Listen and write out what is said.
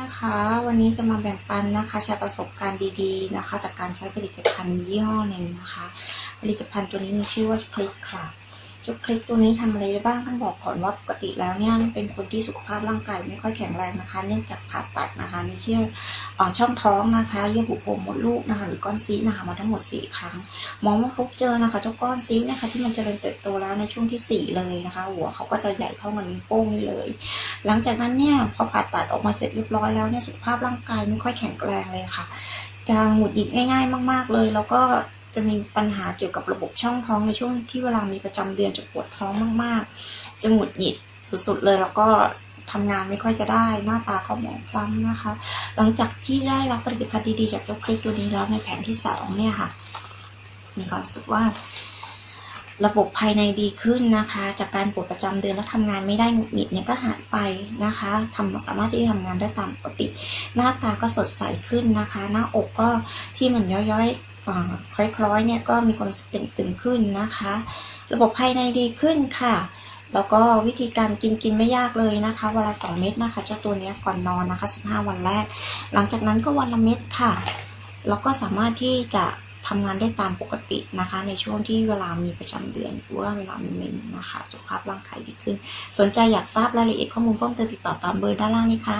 นะคะ วันนี้จะมาแบ่งปันนะคะแชร์ประสบการณ์ดีๆนะคะ จากการใช้ผลิตภัณฑ์ยี่ห้อหนึ่งนะคะ ผลิตภัณฑ์ตัวนี้มีชื่อว่าคลิกค่ะจุดคลิกตัวนี้ทำอะไรได้บ้างต้องบอกก่อนว่าปกติแล้วเนี่ยเป็นคนที่สุขภาพร่างกายไม่ค่อยแข็งแรงนะคะ เนื่องจากผ่าตัดนะคะในเชื่อ ช่องท้องนะคะเยื่อบุโพรงมดลูกนะคะหรือก้อนซีนะคะมาทั้งหมด 4 ครั้งหมอมาพบเจอนะคะ เจ้าก้อนซีนะคะที่มันจเจริญเติบโตแล้วในช่วงที่ 4 เลยนะคะ หัวเขาก็จะใหญ่เท่ากับนิ้วโป้งนี่เลย หลังจากนั้นเนี่ยพอผ่าตัดออกมาเสร็จเรียบร้อยแล้วเนี่ยสุขภาพร่างกายไม่ค่อยแข็งแรงเลยค่ะจะหงุดหงิดง่ายๆ มากๆเลย แล้วก็จะมีปัญหาเกี่ยวกับระบบช่องท้องในช่วงที่เวลามีประจำเดือนจะปวดท้องมากๆ จะหงุดหงิดสุดๆเลยแล้วก็ ทำงานไม่ค่อยจะได้หน้าตาก็หมองคล้ำนะคะ หลังจากที่ได้รับผลิตภัณฑ์ดีๆจากยกคลิกตัวนี้แล้วในแผนที่สองเนี่ยค่ะ มีความรู้สึกว่า ระบบภายในดีขึ้นนะคะ จากการปวดประจำเดือนแล้วทำงานไม่ได้หงุดหงิดเนี่ยก็หายไปนะคะทำสามารถที่จะทำงานได้ตามปกติ หน้าตาก็สดใสขึ้นนะคะ หน้าอกก็ที่มันย้อยๆคล้อยๆเนี่ยก็มีความตึงๆขึ้นนะคะ ระบบภายในดีขึ้นค่ะ แล้วก็วิธีการกินกินไม่ยากเลยนะคะเวนลา2เม็ดนะคะ เจ้าตัวนี้ก่อนนอนนะคะ 15 วันแรก หลังจากนั้นก็วันละเม็ดค่ะ แล้วก็สามารถที่จะทำงานได้ตามปกตินะคะ ในช่วงที่เวลามีประจำเดือนหรือว่าเวลามีเมนนะคะ สุขภาพร่างกายดีขึ้น สนใจอยากทราบรายละเอียดข้อมูลเพิ่มเติมติดต่อตามเบอร์ด้านล่างนี้ค่ะ